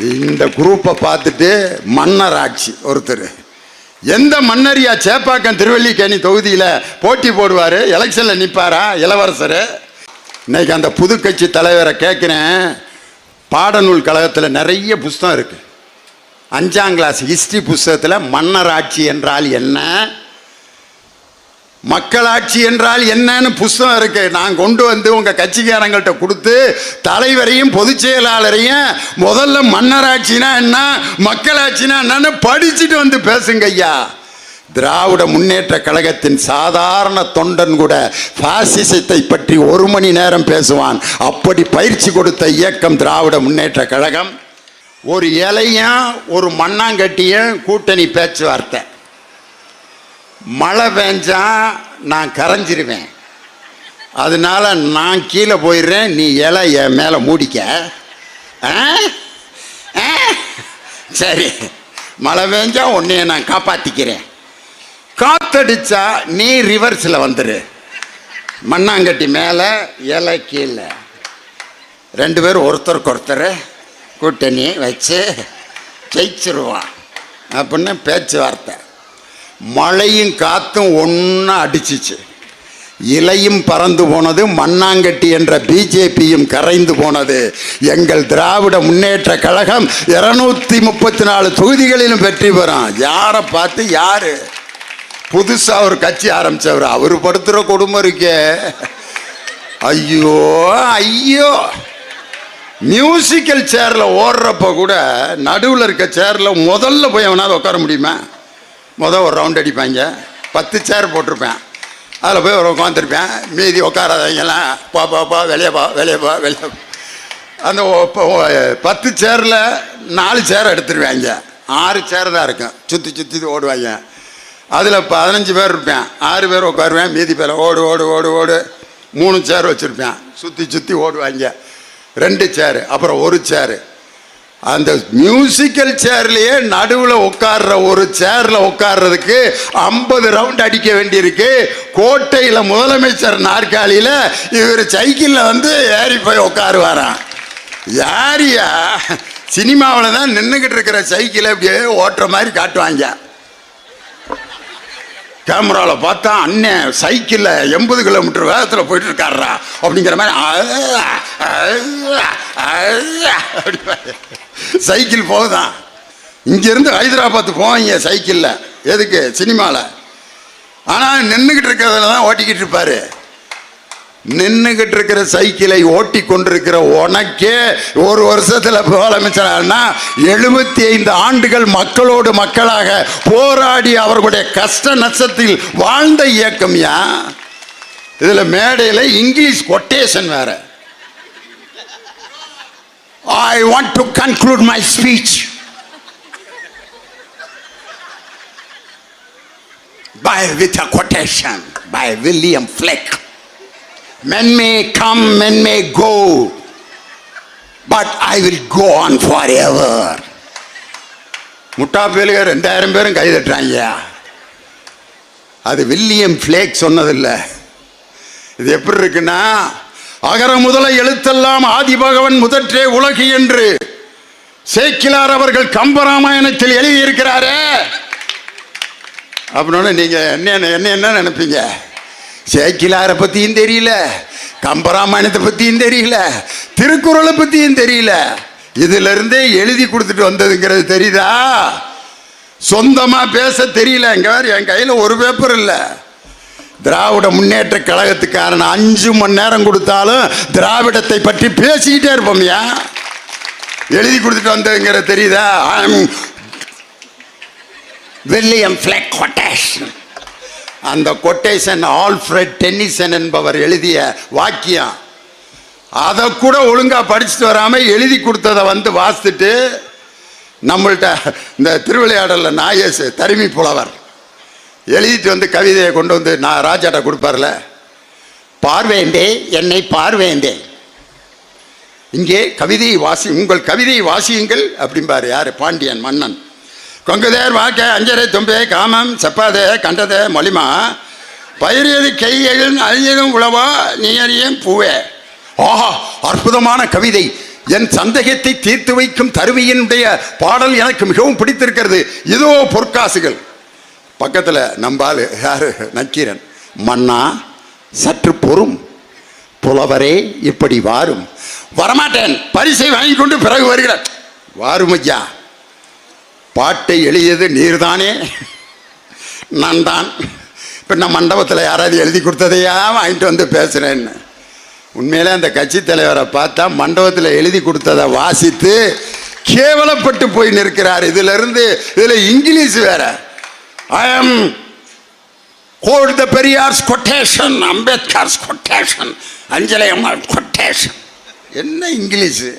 இந்த குரூப்பை பார்த்துட்டு மன்னர் ஆட்சி ஒருத்தர். எந்த மன்னரியா சேப்பாக்கம் திருவல்லிக்கேணி தொகுதியில் போட்டி போடுவார்? எலெக்ஷனில் நிற்பாரா இளவரசர்? இன்னைக்கு அந்த புது கட்சி தலைவரை கேட்குறேன் பாடநூல் கழகத்தில் நிறைய புஸ்தகம் இருக்குது அஞ்சாம் கிளாஸ் ஹிஸ்ட்ரி புஸ்தகத்தில் மன்னர் ஆட்சி என்றால் என்ன? மக்களாட்சி என்றால் என்னன்னு புஸ்தகம் இருக்கு. நான் கொண்டு வந்து உங்க கட்சிக்காரங்கள்ட்ட கொடுத்து தலைவரையும் பொதுச் செயலாளரையும் முதல்ல மன்னராட்சினா என்ன மக்களாட்சினா என்னன்னு படிச்சுட்டு வந்து பேசுங்க ஐயா. திராவிட முன்னேற்ற கழகத்தின் சாதாரண தொண்டன் கூட பாசிசத்தை பற்றி ஒரு மணி நேரம் பேசுவான். அப்படி பயிற்சி கொடுத்த இயக்கம் திராவிட முன்னேற்ற கழகம். ஒரு இலையும் ஒரு மண்ணாங்கட்டியும் கூட்டணி பேச்சுவார்த்தை. மழை பெஞ்சா நான் கரைஞ்சிருவேன். அதனால நான் கீழே போயிடுறேன் நீ இலை என் மேலே மூடிக்க. ஆ? சரி. மழை பெஞ்சா உன்னைய நான் காப்பாற்றிக்கிறேன் காத்தடிச்சா நீ ரிவர்ஸில் வந்துடு மண்ணாங்கட்டி மேலே இலை கீழே. ரெண்டு பேரும் ஒருத்தருக்கு ஒருத்தர் கூட்டணி வச்சு ஜெயிச்சிருவான் அப்படின்னு பேச்சுவார்த்தை. மழையும் காத்தும் ஒன்றா அடிச்சிச்சு. இலையும் பறந்து போனது மண்ணாங்கட்டி என்ற பிஜேபியும் கரைந்து போனது. எங்கள் திராவிட முன்னேற்ற கழகம் இருநூத்தி முப்பத்தி நாலு தொகுதிகளிலும் வெற்றி பெறும் யாரை பார்த்து யாரு? புதுசாக ஒரு கட்சி ஆரம்பித்தவர் அவர் படுத்துகிற குடும்பம் இருக்கே. ஐயோ ஐயோ. மியூசிக்கல் சேரில் ஓடுறப்ப கூட நடுவில் இருக்க சேரில் முதல்ல போய் அவனால் உட்கார முடியுமா? மொதல் ஒரு ரவுண்ட் அடிப்பாங்க பத்து சேர் போட்டிருப்பேன். அதில் போய் ஒரு உட்காந்துருப்பேன் மீதி உட்காராதவங்கலாம் பா பா பா வெளியே பா வெளியே பா வெளியே அந்த பத்து சேரில் நாலு சேர் எடுத்துருவாங்க ஆறு சேர் தான் இருக்கும். சுற்றி சுற்றி ஓடுவாங்க. அதில் பதினஞ்சு பேர் இருப்பேன். ஆறு பேர் உட்காருவேன். மீதி பேர் ஓடு ஓடு ஓடு ஓடு. மூணு சேர் வச்சுருப்பேன். சுற்றி சுற்றி ஓடுவாங்க. ரெண்டு சேரு அப்புறம் ஒரு சேரு அந்த மியூசிக்கல் சேர்லயே நடுவில் உட்கார்ற ஒரு சேர்ல உட்கார்றதுக்கு ஐம்பது ரவுண்ட் அடிக்க வேண்டியிருக்கு. கோட்டையில் முதலமைச்சர் நாற்காலியில் இவர் சைக்கிளில் வந்து ஏறி போய் உட்காருவாராம். யாரியா? சினிமாவில் தான் நின்றுக்கிட்டு இருக்கிற சைக்கிளை அப்படியே ஓட்டுற மாதிரி காட்டுவாங்க. கேமராவில் பார்த்தா அண்ணன் சைக்கிளில் எண்பது கிலோமீட்டர் வேகத்தில் போயிட்டு இருக்காரா அப்படிங்கிற மாதிரி அ, சைக்கிள் போகுதான் இங்கேருந்து ஹைதராபாத் போவாங்க சைக்கிளில். எதுக்கு? சினிமாவில் ஆனால் நின்றுக்கிட்டு இருக்கிறதுல தான் ஓட்டிக்கிட்டு இருப்பார். நின்றுகிட்டு இருக்கிற சைக்கிளை ஓட்டி கொண்டிருக்கிற உனக்கே ஒரு வருஷத்தில் முதலமைச்சரானா எழுபத்தி ஐந்து ஆண்டுகள் மக்களோடு மக்களாக போராடி அவர்களுடைய கஷ்ட நஷ்டத்தில் வாழ்ந்த இயக்கம்யா இதில் மேடையில் இங்கிலீஷ் கொட்டேஷன் வேறு. I want to conclude my speech by with a quotation by William Fleck. Men may come, men may go, but I will go on forever. முட்டா பேலுக ரெண்டாயிரம் பேரும் கை தட்டுறாங்க அது வில்லியம் ஃபிளேக் சொன்னதில்லை இது எப்படி இருக்குன்னா அகர முதல எழுத்தெல்லாம் ஆதிபகவன் முதற்றே உலகு என்று சேக்கிலார் அவர்கள் கம்பராமாயணத்தில் எழுதியிருக்கிறாரே. அப்படின்னு நீங்க என்ன என்ன என்ன நினைப்பீங்க? சேக்கிலாரை பத்தியும் தெரியல கம்பராமாயணத்தை பத்தியும் தெரியல திருக்குறளை பத்தியும் தெரியல. இதுல இருந்தே எழுதி கொடுத்துட்டு வந்ததுங்கிறது தெரியுதா? சொந்தமா பேச தெரியல. எங்க என் கையில ஒரு பேப்பர் இல்லை. திராவிட முன்னேற்ற கழகத்துக்காரன் அஞ்சு மணி நேரம் கொடுத்தாலும் திராவிடத்தை பற்றி பேசிக்கிட்டே இருப்போம் ஏன் எழுதி கொடுத்துட்டு வந்ததுங்கிறது தெரியுதா? வில்லியம் ஃபிளக் கொட்டேஷன் அந்த கொட்டேஷன் ஆல்ஃப்ரெட் டென்னிசன் என்பவர் எழுதிய வாக்கியம். அதை கூட ஒழுங்காக படிச்சுட்டு வராமல் எழுதி கொடுத்ததை வந்து வாசித்துட்டு நம்மள்கிட்ட இந்த திருவிளையாடலில் நாயேசு தருமி புலவர். எழுதிட்டு வந்து கவிதையை கொண்டு வந்து நான் ராஜாட்ட கொடுப்பார்ல பார்வேண்டே என்னை பார்வேண்டே இங்கே கவிதையை வாசி உங்கள் கவிதையை வாசியுங்கள் அப்படிம்பார் யார்? பாண்டியன் மன்னன். கொங்குதேர் வாக்க அஞ்சரை தும்பே காமம் செப்பாதே கண்டதே மொழிமா. பயிரியது கையெழும் அழியதும் உழவா நீ அறியும் பூவே. ஆஹா அற்புதமான கவிதை. என் சந்தேகத்தை தீர்த்து வைக்கும் தருவியினுடைய பாடல் எனக்கு மிகவும் பிடித்திருக்கிறது. இதோ பொற்காசுகள். பக்கத்தில் நம்பாலு யாரு? நக்கீரன். மன்னா சற்று பொறும். புலவரே இப்படி வாரும். வரமாட்டேன். பரிசை வாங்கி கொண்டு பிறகு வருகிறேன் வாரும் ஐயா பாட்டை எழுதியது நீர்தானே? நான் தான் இப்போ நான் மண்டபத்தில் யாராவது எழுதி கொடுத்ததையா வாங்கிட்டு வந்து பேசுகிறேன்னு உண்மையிலே அந்த கட்சி தலைவரை பார்த்தா மண்டபத்தில் எழுதி கொடுத்ததை வாசித்து கேவலப்பட்டு போய் நிற்கிறார். இதிலிருந்து இதில் இங்கிலீஷ் வேறு. I am hold the Periyar's quotation Ambedkar's quotation Anjalai Ammal quotation என்ன இங்கிலீஷு?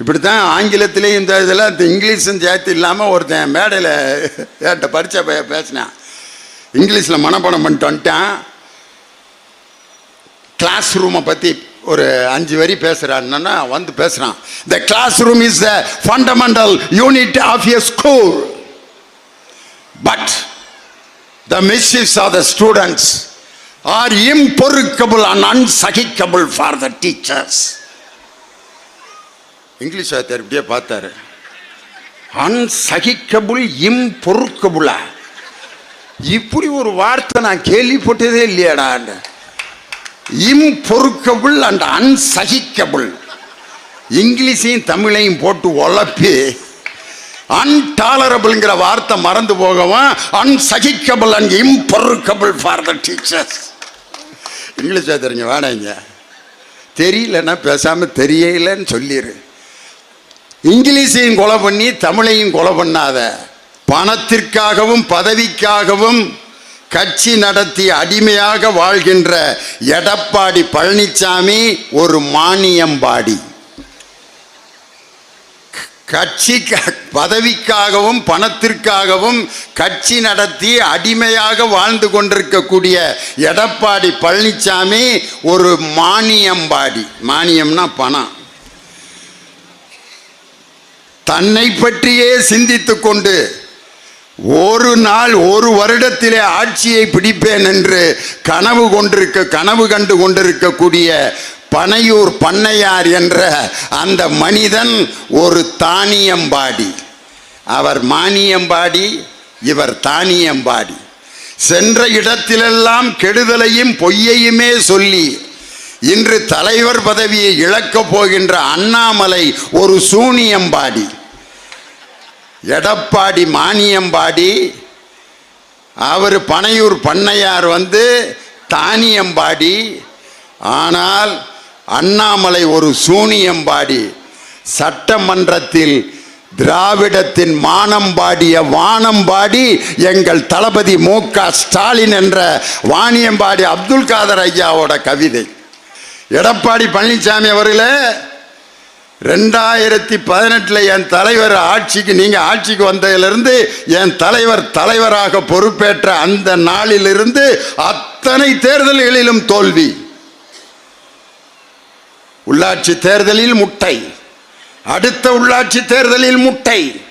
இப்படி தான் ஆங்கிலத்திலையும் இந்த இதெல்லாம் இந்த இங்கிலீஷும் சேர்த்து இல்லாமல் ஒருத்தன் மேடையில் ஏட்ட பரிச்சை பே பேசினான். இங்கிலீஷில் மனப்பாடம் பண்ணிட்டு வந்துட்டான். கிளாஸ் ரூமை பற்றி ஒரு அஞ்சு வரி பேசுகிறான்னா வந்து பேசுகிறான் the classroom is the fundamental unit of a school but the misses are the students are இம்பொருக்கபிள் and அன்சகிக்கபிள் for the teachers English author இப்படியே பார்த்தாரு. அன்சகிக்கபுள் இம்பொருக்கபுளா இப்படி ஒரு வார்த்தை நான் கேள்விப்பட்டதே இல்லையாடா இம்பொருக்கபுள் அண்ட் அன்சகிக்கபுள் இங்கிலீஷையும் தமிழையும் போட்டு உழப்பி அன்டாலரபிள்ங்கிற வார்த்தை மறந்து போகவும் அன்சகிக்கபிள் அண்ட் இம்பொருக்கபிள் ஃபார் த டீச்சர்ஸ் இங்கிலீஷ் தெரிஞ்ச வேணாங்க தெரியலன்னா பேசாமல் தெரியலன்னு சொல்லிடு இங்கிலீஷையும் கொலை பண்ணி தமிழையும் கொலை பண்ணாத. பணத்திற்காகவும் பதவிக்காகவும் கட்சி நடத்தி அடிமையாக வாழ்கின்ற எடப்பாடி பழனிசாமி ஒரு மானியம்பாடி. கட்சி பதவிக்காகவும் பணத்திற்காகவும் கட்சி நடத்தி அடிமையாக வாழ்ந்து கொண்டிருக்கக்கூடிய எடப்பாடி பழனிசாமி ஒரு மானியம்பாடி. மானியம்னா பணம். தன்னை பற்றியே சிந்தித்து கொண்டு ஒரு நாள் ஒரு வருடத்திலே ஆட்சியை பிடிப்பேன் என்று கனவு கொண்டிருக்க கனவு கண்டு கொண்டிருக்கக்கூடிய பனையூர் பண்ணையார் என்ற அந்த மனிதன் ஒரு தானியம்பாடி. அவர் மானியம்பாடி இவர் தானியம்பாடி. சென்ற இடத்திலெல்லாம் கெடுதலையும் பொய்யையுமே சொல்லி இன்று தலைவர் பதவியை இழக்கப் போகின்ற அண்ணாமலை ஒரு சூனியம்பாடி. எடப்பாடி மானியம்பாடி அவர் பனையூர் பண்ணையார் வந்து தானியம்பாடி. ஆனால் அண்ணாமலை ஒரு சூனியம்பாடி சட்டமன்றத்தில் திராவிடத்தின் மானம்பாடிய வானம்பாடி எங்கள் தளபதி மு க ஸ்டாலின் என்ற வாணியம்பாடி அப்துல் காதர் ஐயாவோட கவிதை. எடப்பாடி பழனிசாமி அவர்களே ரெண்டாயிரத்தி பதினெட்டில் என் தலைவர் ஆட்சிக்கு நீங்கள் ஆட்சிக்கு வந்ததிலிருந்து என் தலைவர் தலைவராக பொறுப்பேற்ற அந்த நாளிலிருந்து அத்தனை தேர்தல்களிலும் தோல்வி. உள்ளாட்சி தேர்தலில் முட்டை. அடுத்த உள்ளாட்சி தேர்தலில் முட்டை.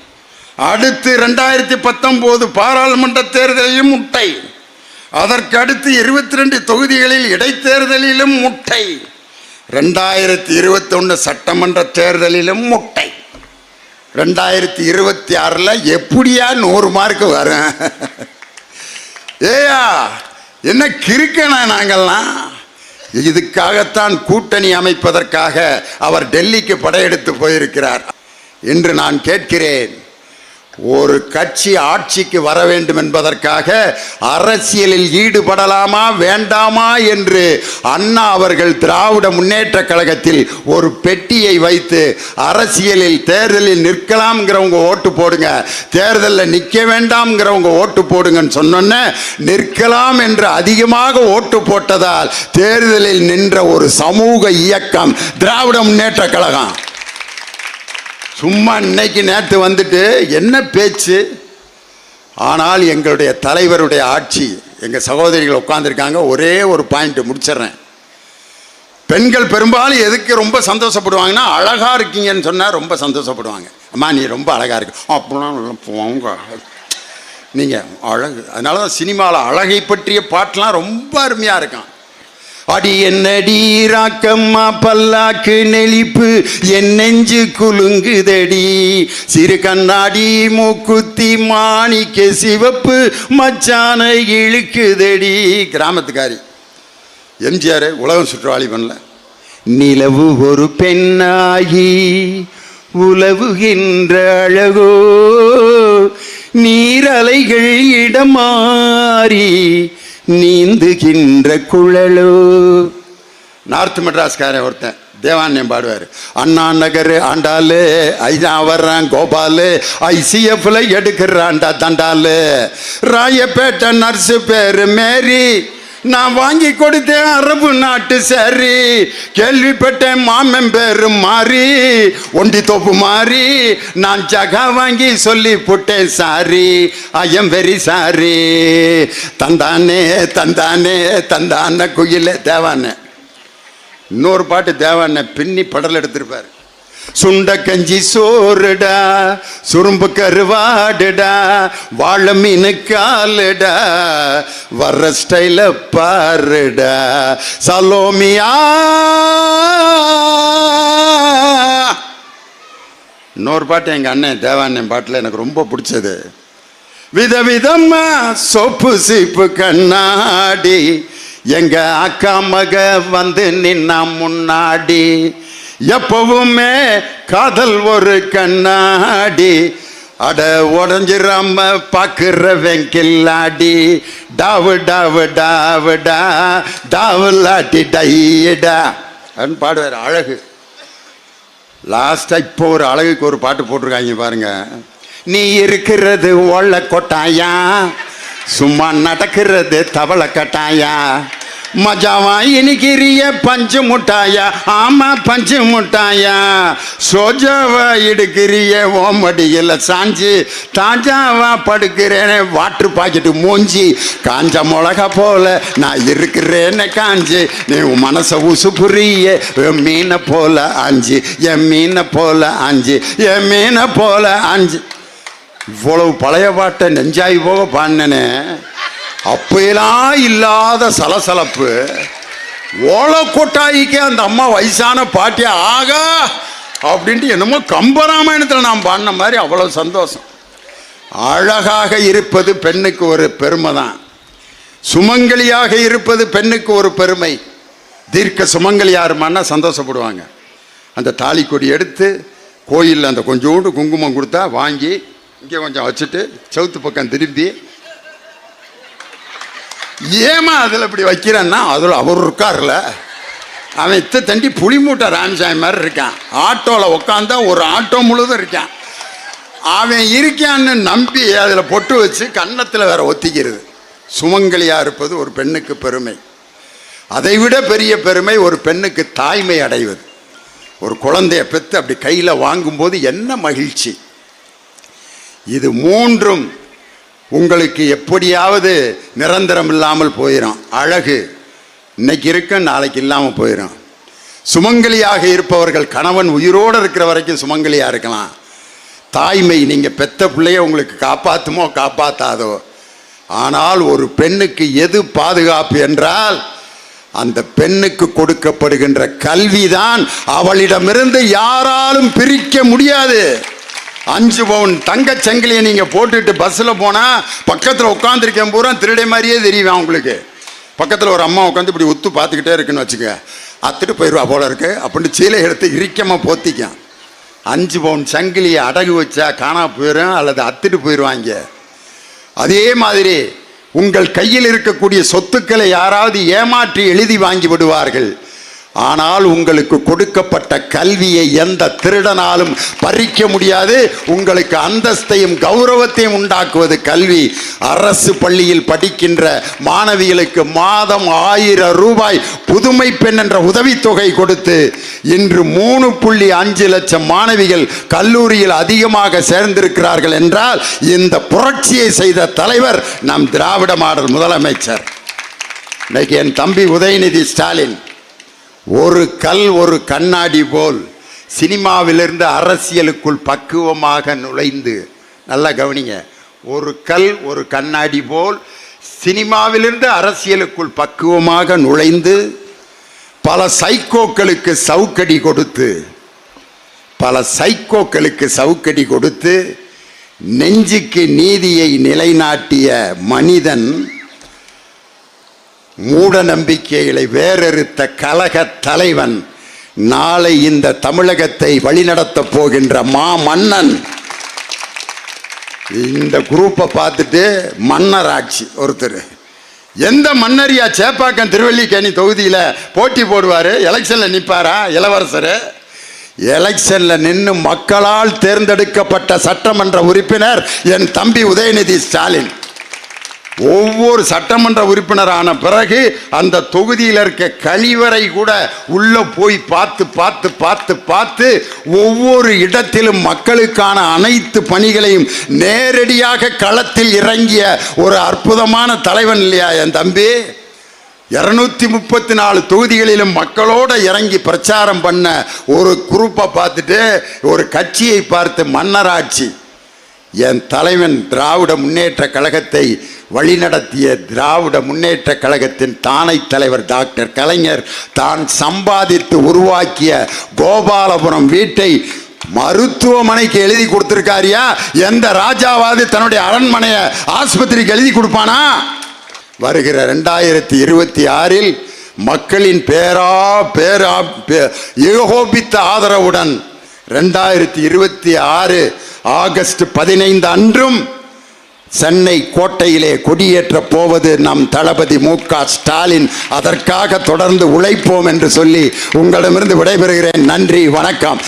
அடுத்து ரெண்டாயிரத்தி பத்தொம்போது பாராளுமன்ற தேர்தலிலும் முட்டை. அதற்கு அடுத்து இருபத்தி ரெண்டு தொகுதிகளில் இடைத்தேர்தலிலும் முட்டை. ரெண்டாயிரத்தி இருபத்தொன்று சட்டமன்ற தேர்தலிலும் முட்டை. ரெண்டாயிரத்தி இருபத்தி ஆறில் எப்படியா நூறு மார்க் வரும்? ஏயா என்ன கிறுக்கணா நாங்கள்லாம்? இதுக்காகத்தான் கூட்டணி அமைப்பதற்காக அவர் டெல்லிக்கு படையெடுத்து போயிருக்கிறார். என்று நான் கேட்கிறேன் ஒரு கட்சி ஆட்சிக்கு வர வேண்டும் என்பதற்காக அரசியலில் ஈடுபடலாமா வேண்டாமா என்று அண்ணா அவர்கள் திராவிட முன்னேற்ற கழகத்தில் ஒரு பெட்டியை வைத்து அரசியலில் தேர்தலில் நிற்கலாம்ங்கிறவங்க ஓட்டு போடுங்க தேர்தலில் நிற்க வேண்டாம்ங்கிறவங்க ஓட்டு போடுங்கன்னு சொன்னோன்னே நிற்கலாம் என்று அதிகமாக ஓட்டு போட்டதால் தேர்தலில் நின்ற ஒரு சமூக இயக்கம் திராவிட முன்னேற்ற கழகம். சும்மா இன்னைக்கு நேற்று வந்துட்டு என்ன பேச்சு? ஆனால் எங்களுடைய தலைவருடைய ஆட்சி எங்கள் சகோதரிகள் உட்காந்துருக்காங்க ஒரே ஒரு பாயிண்ட் முடிச்சிடுறேன். பெண்கள் பெரும்பாலும் எதுக்கு ரொம்ப சந்தோஷப்படுவாங்கன்னா அழகாக இருக்கீங்கன்னு சொன்னால் ரொம்ப சந்தோஷப்படுவாங்க. அம்மா நீ ரொம்ப அழகாக இருக்கு. அப்படிலாம் போங்க. நீங்கள் அழகு அதனால தான் சினிமாவில் அழகை பற்றிய பாட்டெலாம் ரொம்ப அருமையாக இருக்கான். அடி என்னடி ராக்கம்மா பல்லாக்கு நெளிப்பு என் நெஞ்சு குலுங்குதடி. சிறு கண்ணாடி மூக்குத்தி மாணிக்க சிவப்பு மச்சான இழுக்குதடி. கிராமத்துக்காரி எம்ஜிஆர் உலகம் சுற்றுவாளி பண்ணல. நிலவு ஒரு பெண்ணாகி உலவுகின்ற அழகோ. நீரலைகள் இடமாறி நீந்துகின்ற குழலோ. நார்த் மெட்ராஸ்காரன் ஒருத்தன் தேவானியம் பாடுவார். அண்ணா நகர் ஆண்டாலு ஐயா வர்றான் கோபாலு ஐசிஎஃப்ல எடுக்கிறான்டா தண்டாலு ராயப்பேட்டை நர்ஸு பேரு மேரி நான் வாங்கி கொடுத்தேன் அரபு நாட்டு சரி. கேள்விப்பட்டேன் மாமன் பேரு மாறி. ஒண்டி தோப்பு மாறி. நான் ஜகா வாங்கி சொல்லி போட்டேன் சாரி. ஐயம் வெரி சாரி தந்தானே தந்தானே தந்தான குயிலே தேவானே. இன்னொரு பாட்டு தேவான பின்னி படல் எடுத்திருப்பாரு. சுண்ட கஞ்சி சோறுடா சுரும்பு கருவாடுடா வாழை மீனு காலுடா வர்ற ஸ்டைல பாருடா. சலோமியா. இன்னொரு பாட்டு எங்க அண்ணன் தேவாண்ணன் பாட்டுல எனக்கு ரொம்ப பிடிச்சது. விதவிதமா சொப்பு சீப்பு கண்ணாடி எங்க அக்கா மக வந்து நின்னா முன்னாடி எப்பவுமே காதல் ஒரு கண்ணாடி. அட உடஞ்சிராம பாக்குற வெங்கில்லாடி. டாவு டாவு டாவுடா டாவு லாட்டி டையடா. அப்படின்னு பாடுவார் அழகு. லாஸ்டா இப்போ ஒரு அழகுக்கு ஒரு பாட்டு போட்டிருக்காங்க பாருங்க. நீ இருக்கிறது ஓள்ள கொட்டாயா? சும்மா நடக்கிறது தவளை கட்டாயா? மஜாவா இனிக்கிறிய பஞ்சு முட்டாயா? ஆமா பஞ்சு முட்டாயா? சோஜாவா இடுக்கிறிய ஓமடியில் சாஞ்சி தாஜாவா படுக்கிறேனே வாட்ரு பாக்கெட்டு மூஞ்சி காஞ்ச மிளகா போல நான் இருக்கிறேன்னு காஞ்சி நீ மனசை உசு புரிய என் மீனை போல அஞ்சு என் மீனை போல அஞ்சு என் மீனை போல அஞ்சு. இவ்வளவு பழைய பாட்டை நெஞ்சாய் போக பாடினேனே. அப்பெல்லாம் இல்லாத சலசலப்பு. ஓலக்கொட்டாய்க்கு அந்த அம்மா வயசான பாட்டியா ஆகா அப்படின்ட்டு என்னமோ கம்பராமாயணத்தில் நாம் பாடின மாதிரி அவ்வளோ சந்தோஷம். அழகாக இருப்பது பெண்ணுக்கு ஒரு பெருமை தான். சுமங்கலியாக இருப்பது பெண்ணுக்கு ஒரு பெருமை. தீர்க்க சுமங்கலியாருமான்னா சந்தோஷப்படுவாங்க. அந்த தாலி கொடி எடுத்து கோயிலில் அந்த கொஞ்சோண்டு குங்குமம் கொடுத்தா வாங்கி இங்கே கொஞ்சம் வச்சுட்டு செவுத்து பக்கம் திரும்பி ஏமா அதில் இப்படி வைக்கிறேன்னா அதில் அவர் இருக்கார்ல அவன் இத்த தண்டி புளி மூட்டை ராமசாமி மாதிரி இருக்கான். ஆட்டோவில் உட்காந்தா ஒரு ஆட்டோ முழுதும் இருக்கான். அவன் இருக்கான்னு நம்பி அதில் பொட்டு வச்சு கன்னத்தில் வேற ஒத்திக்கிறது. சுமங்கலியாக இருப்பது ஒரு பெண்ணுக்கு பெருமை. அதைவிட பெரிய பெருமை ஒரு பெண்ணுக்கு தாய்மை அடைவது. ஒரு குழந்தைய பெற்று அப்படி கையில் வாங்கும்போது என்ன மகிழ்ச்சி. இது மூன்றும் உங்களுக்கு எப்படியாவது நிரந்தரம் இல்லாமல் போயிடும் அழகு. இன்னைக்கு இருக்கும் நாளைக்கு இல்லாமல் போயிடும் சுமங்கலியாக இருப்பவர்கள் கணவன் உயிரோடு இருக்கிற வரைக்கும் சுமங்கலியாக இருக்கலாம். தாய்மை நீங்கள் பெத்த பிள்ளைய உங்களுக்கு காப்பாற்றுமோ காப்பாற்றாதோ ஆனால் ஒரு பெண்ணுக்கு எது பாதுகாப்பு என்றால் அந்த பெண்ணுக்கு கொடுக்கப்படுகின்ற கல்விதான். அவளிடமிருந்து யாராலும் பிரிக்க முடியாது. அஞ்சு பவுன் தங்கச் சங்கிலியை நீங்கள் போட்டுட்டு பஸ்ஸில் போனால் பக்கத்தில் உட்காந்துருக்கேன் பூரா திருடே மாதிரியே தெரியுவேன் உங்களுக்கு. பக்கத்தில் ஒரு அம்மா உட்காந்து இப்படி உத்து பார்த்துக்கிட்டே இருக்குன்னு வச்சுக்க அத்துட்டு போயிடுவா போல இருக்கு. அப்படின்னு சீலை எடுத்து இறுக்கமாக போத்திக்கும். அஞ்சு பவுன் சங்கிலியை அடகு வச்சா காணா போயிடும் அல்லது அத்துட்டு போயிடுவாங்க அதே மாதிரி உங்கள் கையில் இருக்கக்கூடிய சொத்துக்களை யாராவது ஏமாற்றி எழுதி வாங்கி விடுவார்கள். ஆனால் உங்களுக்கு கொடுக்கப்பட்ட கல்வியை எந்த திருடனாலும் பறிக்க முடியாது. உங்களுக்கு அந்தஸ்தையும் கௌரவத்தையும் உண்டாக்குவது கல்வி. அரசு பள்ளியில் படிக்கின்ற மாணவிகளுக்கு மாதம் ஆயிரம் ரூபாய் புதுமை பெண் என்ற உதவித்தொகை கொடுத்து இன்று மூணு புள்ளி அஞ்சு லட்சம் மாணவிகள் கல்லூரியில் அதிகமாக சேர்ந்திருக்கிறார்கள் என்றால் இந்த புரட்சியை செய்த தலைவர் நம் திராவிட மாடல் முதலமைச்சர். இன்னைக்கு என் தம்பி உதயநிதி ஸ்டாலின். ஒரு கல் ஒரு கண்ணாடி போல் சினிமாவிலிருந்து அரசியலுக்குள் பக்குவமாக நுழைந்து நல்லா கவனிங்க ஒரு கல் ஒரு கண்ணாடி போல் சினிமாவிலிருந்து அரசியலுக்குள் பக்குவமாக நுழைந்து பல சைக்கோக்களுக்கு சவுக்கடி கொடுத்து பல சைக்கோக்களுக்கு சவுக்கடி கொடுத்து நெஞ்சுக்கு நீதியை நிலைநாட்டிய மனிதன் மூட நம்பிக்கைகளை வேறறுத்த கலக தலைவன் நாளை இந்த தமிழகத்தை வழிநடத்தப் போகின்ற மா மன்னன் இந்த குரூப்பை பார்த்துட்டு மன்னர் ஆட்சி ஒருத்தர். எந்த மன்னரியா சேப்பாக்கம் திருவல்லிக்கேணி தொகுதியில் போட்டி போடுவார்? எலெக்ஷனில் நிற்பாரா இளவரசர். எலெக்ஷனில் நின்று மக்களால் தேர்ந்தெடுக்கப்பட்ட சட்டமன்ற உறுப்பினர் என் தம்பி உதயநிதி ஸ்டாலின். ஒவ்வொரு சட்டமன்ற உறுப்பினரான பிறகு அந்த தொகுதியில் இருக்க கழிவறை கூட உள்ளே போய் பார்த்து பார்த்து பார்த்து பார்த்து ஒவ்வொரு இடத்திலும் மக்களுக்கான அனைத்து பணிகளையும் நேரடியாக களத்தில் இறங்கிய ஒரு அற்புதமான தலைவன் இல்லையா என் தம்பி? இரநூத்தி முப்பத்தி நாலு தொகுதிகளிலும் மக்களோட இறங்கி பிரச்சாரம் பண்ண ஒரு குரூப்பை பார்த்துட்டு ஒரு கட்சியை பார்த்து மன்னராட்சி. என் தலைவன் திராவிட முன்னேற்ற கழகத்தை வழிநடத்திய திராவிட முன்னேற்ற கழகத்தின் தானை தலைவர் டாக்டர் கலைஞர் தான் சம்பாதித்து உருவாக்கிய கோபாலபுரம் வீட்டை மருத்துவமனைக்கு எழுதி கொடுத்துருக்காரியா? எந்த ராஜாவாவது தன்னுடைய அரண்மனையை ஆஸ்பத்திரிக்கு எழுதி கொடுப்பானா? வருகிற ரெண்டாயிரத்தி இருபத்தி ஆறில் மக்களின் பேரா பேரா பே- ஏகோபித்த ஆதரவுடன் ரெண்டாயிரத்தி இருபத்தி ஆறு ஆகஸ்ட் பதினைந்து அன்றும் சென்னை கோட்டையிலே கொடியேற்ற போவது நம் தளபதி மு க ஸ்டாலின். அதற்காக தொடர்ந்து உழைப்போம் என்று சொல்லி உங்களிடமிருந்து விடைபெறுகிறேன். நன்றி வணக்கம்.